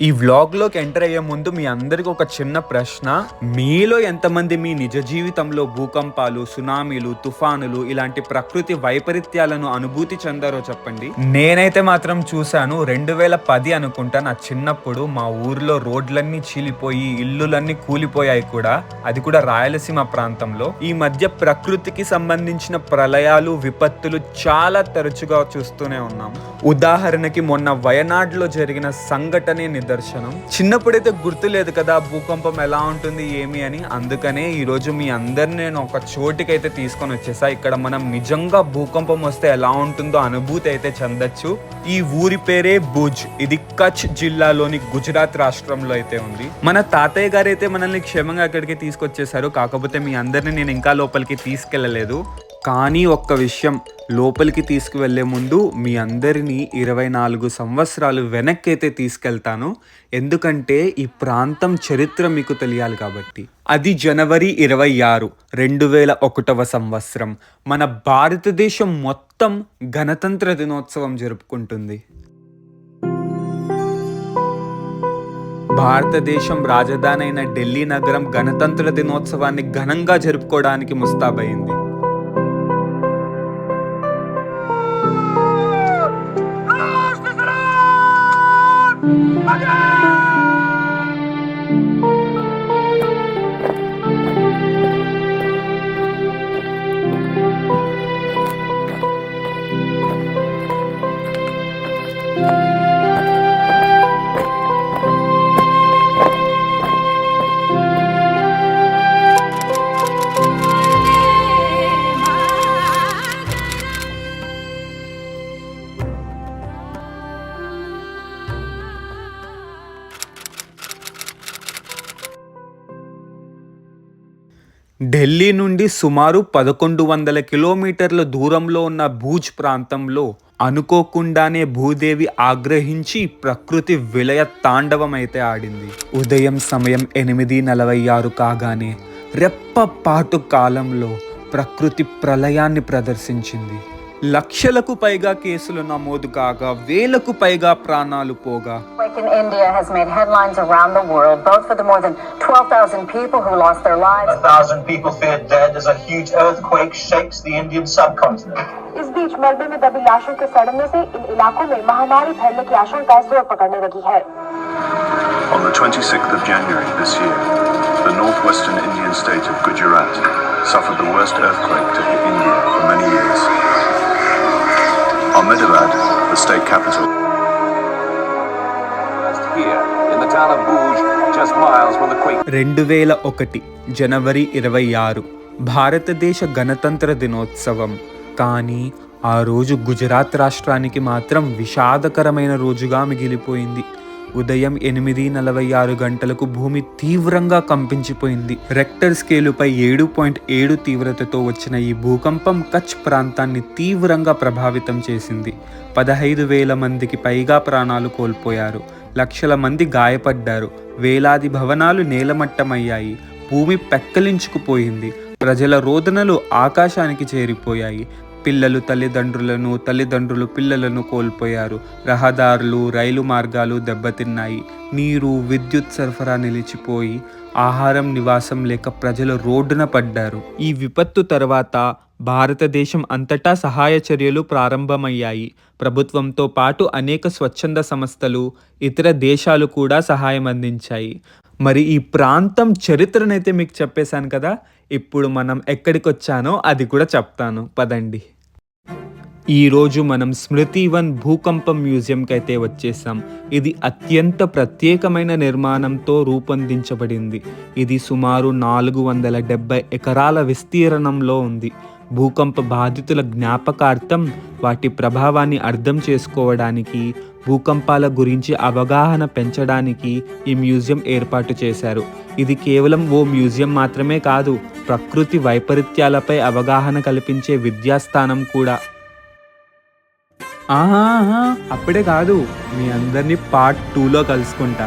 ఈ వ్లాగ్లోకి ఎంటర్ అయ్యే ముందు మీ అందరికీ ఒక చిన్న ప్రశ్న. మీలో ఎంతమంది మీ నిజ జీవితంలో భూకంపాలు సునామీలు తుఫానులు ఇలాంటి ప్రకృతి వైపరీత్యాలను అనుభూతి చెందారో చెప్పండి. నేనైతే మాత్రం చూశాను రెండు వేల పది అనుకుంటా నా చిన్నప్పుడు మా ఊర్లో రోడ్లన్నీ చీలిపోయి ఇల్లులన్నీ కూలిపోయాయి కూడా. అది కూడా రాయలసీమ ప్రాంతంలో. ఈ మధ్య ప్రకృతికి సంబంధించిన ప్రళయాలు విపత్తులు చాలా తరచుగా చూస్తూనే ఉన్నాం. ఉదాహరణకి మొన్న వయనాడులో జరిగిన సంఘటనే దర్శనం. చిన్నప్పుడైతే గుర్తులేదు కదా భూకంపం ఎలా ఉంటుంది ఏమి అని. అందుకనే ఈరోజు మీ అందరిని నేను ఒక చోటికైతే తీసుకొని వచ్చేసా. ఇక్కడ మనం నిజంగా భూకంపం వస్తే ఎలా ఉంటుందో అనుభూతి అయితే చెందొచ్చు. ఈ ఊరి పేరే భుజ్. ఇది కచ్ జిల్లాలోని గుజరాత్ రాష్ట్రంలో అయితే ఉంది. మన తాతయ్య గారు అయితే మనల్ని క్షేమంగా అక్కడికి తీసుకొచ్చేసారు కాకపోతే మీ అందరిని నేను ఇంకా లోపలికి తీసుకెళ్ళలేదు. కానీ ఒక్క విషయం లోపలికి తీసుకువెళ్ళే ముందు మీ అందరినీ ఇరవై నాలుగు సంవత్సరాలు వెనక్కి అయితే తీసుకెళ్తాను. ఎందుకంటే ఈ ప్రాంతం చరిత్ర మీకు తెలియాలి కాబట్టి. అది జనవరి ఇరవై ఆరు రెండు వేల ఒకటవ సంవత్సరం. మన భారతదేశం మొత్తం గణతంత్ర దినోత్సవం జరుపుకుంటుంది. భారతదేశం రాజధాని అయిన ఢిల్లీ నగరం గణతంత్ర దినోత్సవాన్ని ఘనంగా జరుపుకోవడానికి ముస్తాబైంది 阿娇 ఢిల్లీ నుండి సుమారు పదకొండు వందల కిలోమీటర్ల దూరంలో ఉన్న భూజ్ ప్రాంతంలో అనుకోకుండానే భూదేవి ఆగ్రహించి ప్రకృతి విలయ తాండవం అయితే ఆడింది. ఉదయం సమయం ఎనిమిది నలభై ఆరు కాగానే రెప్పపాటు కాలంలో ప్రకృతి ప్రళయాన్ని ప్రదర్శించింది. లక్షలకు పైగా కేసులు నమోదు కాగా వేలకు పైగా ప్రాణాలు పోగా Earthquake in India has made headlines around the world, both for the more than 12,000 people who lost their lives. A thousand people feared dead as a huge earthquake shakes the Indian subcontinent. इस बीच मलबे में दबी लाशों के सड़ने से इन इलाकों में महामारी फैलने की आशंका जोर पकड़ने लगी है On the 26th of January this year, the northwestern Indian state of Gujarat suffered the worst earthquake to hit India for many years. Ahmedabad, the state capital. రెండు వేల ఒకటి జనవరి ఇరవై ఆరు భారతదేశ గణతంత్ర దినోత్సవం. కానీ ఆ రోజు గుజరాత్ రాష్ట్రానికి మాత్రం విషాదకరమైన రోజుగా మిగిలిపోయింది. ఉదయం ఎనిమిది నలభై ఆరు గంటలకు భూమి తీవ్రంగా కంపించిపోయింది. రెక్టర్ స్కేలుపై ఏడు పాయింట్ ఏడు తీవ్రతతో వచ్చిన ఈ భూకంపం కచ్ ప్రాంతాన్ని తీవ్రంగా ప్రభావితం చేసింది. పదహైదు వేల మందికి పైగా ప్రాణాలు కోల్పోయారు. లక్షల మంది గాయపడ్డారు. వేలాది భవనాలు నేలమట్టమయ్యాయి. భూమి పెక్కలించుకుపోయింది. ప్రజల రోదనలు ఆకాశానికి చేరిపోయాయి. పిల్లలు తల్లిదండ్రులను తల్లిదండ్రులు పిల్లలను కోల్పోయారు. రహదారులు రైలు మార్గాలు దెబ్బతిన్నాయి. నీరు విద్యుత్ సరఫరా నిలిచిపోయి ఆహారం నివాసం లేక ప్రజలు రోడ్డున పడ్డారు. ఈ విపత్తు తర్వాత భారతదేశం అంతటా సహాయ చర్యలు ప్రారంభమయ్యాయి. ప్రభుత్వంతో పాటు అనేక స్వచ్ఛంద సంస్థలు ఇతర దేశాలు కూడా సహాయం అందించాయి. మరి ఈ ప్రాంతం చరిత్రనైతే మీకు చెప్పేశాను కదా? ఇప్పుడు మనం ఎక్కడికి వచ్చానో అది కూడా చెప్తాను. పదండి. ఈరోజు మనం స్మృతివన్ భూకంపం మ్యూజియంకి అయితే వచ్చేసాం. ఇది అత్యంత ప్రత్యేకమైన నిర్మాణంతో రూపొందించబడింది. ఇది సుమారు నాలుగు వందల డెబ్బై ఎకరాల విస్తీర్ణంలో ఉంది. భూకంప బాధితుల జ్ఞాపకార్థం వాటి ప్రభావాన్ని అర్థం చేసుకోవడానికి భూకంపాల గురించి అవగాహన పెంచడానికి ఈ మ్యూజియం ఏర్పాటు చేశారు. ఇది కేవలం ఓ మ్యూజియం మాత్రమే కాదు ప్రకృతి వైపరీత్యాలపై అవగాహన కల్పించే విద్యాస్థానం కూడా. అప్పుడే కాదు మీ అందరినీ పార్ట్ టూలో కలుసుకుంటా.